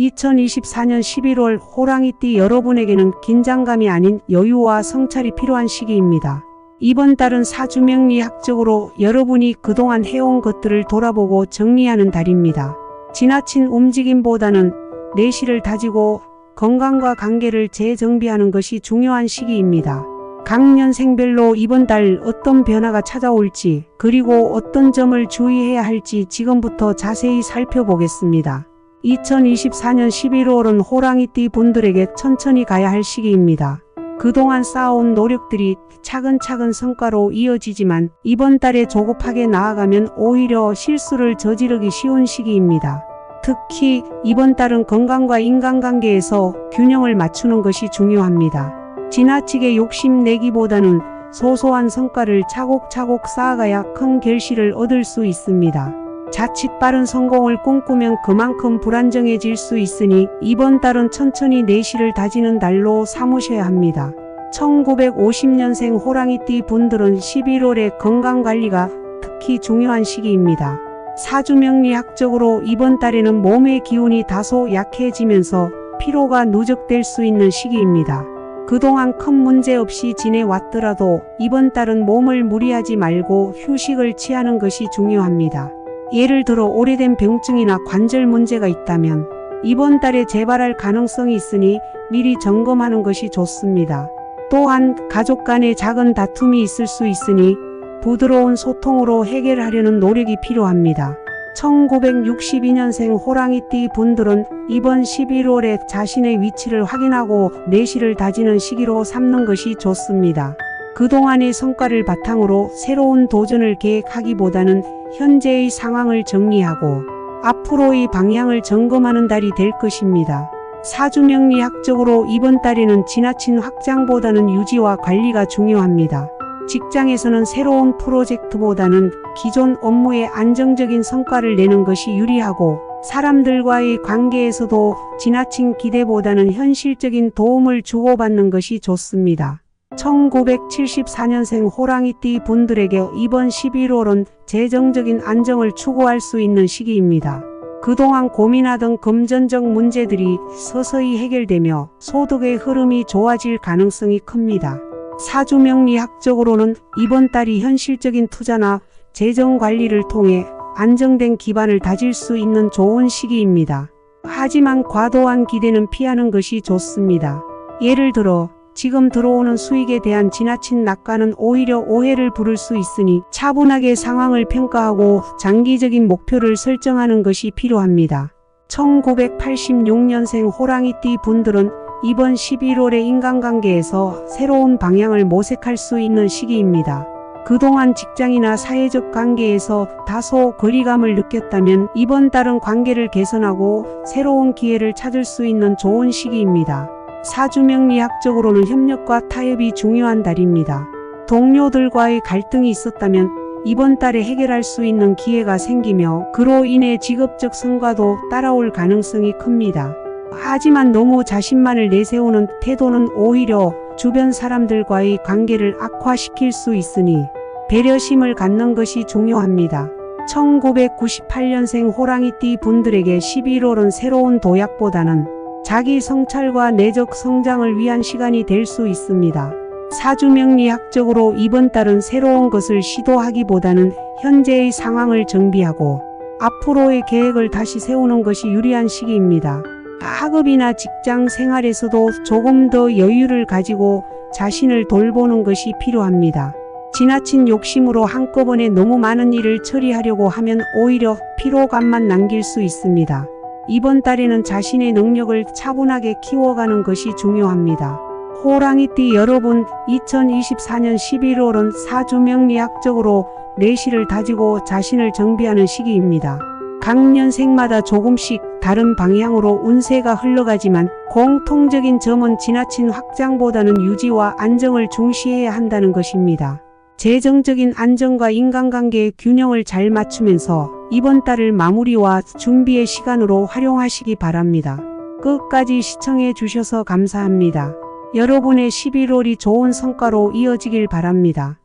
2024년 11월 호랑이띠 여러분에게는 긴장감이 아닌 여유와 성찰이 필요한 시기입니다. 이번 달은 사주명리학적으로 여러분이 그동안 해온 것들을 돌아보고 정리하는 달입니다. 지나친 움직임보다는 내실을 다지고 건강과 관계를 재정비하는 것이 중요한 시기입니다. 각 년생별로 이번 달 어떤 변화가 찾아올지 그리고 어떤 점을 주의해야 할지 지금부터 자세히 살펴보겠습니다. 2024년 11월은 호랑이띠 분들에게 천천히 가야 할 시기입니다. 그동안 쌓아온 노력들이 차근차근 성과로 이어지지만 이번 달에 조급하게 나아가면 오히려 실수를 저지르기 쉬운 시기입니다. 특히 이번 달은 건강과 인간관계에서 균형을 맞추는 것이 중요합니다. 지나치게 욕심내기보다는 소소한 성과를 차곡차곡 쌓아가야 큰 결실을 얻을 수 있습니다. 자칫 빠른 성공을 꿈꾸면 그만큼 불안정해질 수 있으니 이번 달은 천천히 내실을 다지는 달로 삼으셔야 합니다. 1950년생 호랑이띠 분들은 11월에 건강관리가 특히 중요한 시기입니다. 사주명리학적으로 이번 달에는 몸의 기운이 다소 약해지면서 피로가 누적될 수 있는 시기입니다. 그동안 큰 문제 없이 지내왔더라도 이번 달은 몸을 무리하지 말고 휴식을 취하는 것이 중요합니다. 예를 들어 오래된 병증이나 관절 문제가 있다면 이번 달에 재발할 가능성이 있으니 미리 점검하는 것이 좋습니다. 또한 가족 간의 작은 다툼이 있을 수 있으니 부드러운 소통으로 해결하려는 노력이 필요합니다. 1962년생 호랑이띠 분들은 이번 11월에 자신의 위치를 확인하고 내실을 다지는 시기로 삼는 것이 좋습니다. 그동안의 성과를 바탕으로 새로운 도전을 계획하기보다는 현재의 상황을 정리하고 앞으로의 방향을 점검하는 달이 될 것입니다. 사주명리학적으로 이번 달에는 지나친 확장보다는 유지와 관리가 중요합니다. 직장에서는 새로운 프로젝트보다는 기존 업무에 안정적인 성과를 내는 것이 유리하고 사람들과의 관계에서도 지나친 기대보다는 현실적인 도움을 주고받는 것이 좋습니다. 1974년생 호랑이띠 분들에게 이번 11월은 재정적인 안정을 추구할 수 있는 시기입니다. 그동안 고민하던 금전적 문제들이 서서히 해결되며 소득의 흐름이 좋아질 가능성이 큽니다. 사주명리학적으로는 이번 달이 현실적인 투자나 재정 관리를 통해 안정된 기반을 다질 수 있는 좋은 시기입니다. 하지만 과도한 기대는 피하는 것이 좋습니다. 예를 들어 지금 들어오는 수익에 대한 지나친 낙관은 오히려 오해를 부를 수 있으니 차분하게 상황을 평가하고 장기적인 목표를 설정하는 것이 필요합니다. 1986년생 호랑이띠 분들은 이번 11월의 인간관계에서 새로운 방향을 모색할 수 있는 시기입니다. 그동안 직장이나 사회적 관계에서 다소 거리감을 느꼈다면 이번 달은 관계를 개선하고 새로운 기회를 찾을 수 있는 좋은 시기입니다. 사주명리학적으로는 협력과 타협이 중요한 달입니다. 동료들과의 갈등이 있었다면 이번 달에 해결할 수 있는 기회가 생기며 그로 인해 직업적 성과도 따라올 가능성이 큽니다. 하지만 너무 자신만을 내세우는 태도는 오히려 주변 사람들과의 관계를 악화시킬 수 있으니 배려심을 갖는 것이 중요합니다. 1998년생 호랑이띠 분들에게 11월은 새로운 도약보다는 자기 성찰과 내적 성장을 위한 시간이 될 수 있습니다. 사주명리학적으로 이번 달은 새로운 것을 시도하기보다는 현재의 상황을 정비하고 앞으로의 계획을 다시 세우는 것이 유리한 시기입니다. 학업이나 직장 생활에서도 조금 더 여유를 가지고 자신을 돌보는 것이 필요합니다. 지나친 욕심으로 한꺼번에 너무 많은 일을 처리하려고 하면 오히려 피로감만 남길 수 있습니다. 이번 달에는 자신의 능력을 차분하게 키워가는 것이 중요합니다. 호랑이띠 여러분, 2024년 11월은 사주명리학적으로 내실을 다지고 자신을 정비하는 시기입니다. 각 년생마다 조금씩 다른 방향으로 운세가 흘러가지만 공통적인 점은 지나친 확장보다는 유지와 안정을 중시해야 한다는 것입니다. 재정적인 안정과 인간관계의 균형을 잘 맞추면서 이번 달을 마무리와 준비의 시간으로 활용하시기 바랍니다. 끝까지 시청해 주셔서 감사합니다. 여러분의 11월이 좋은 성과로 이어지길 바랍니다.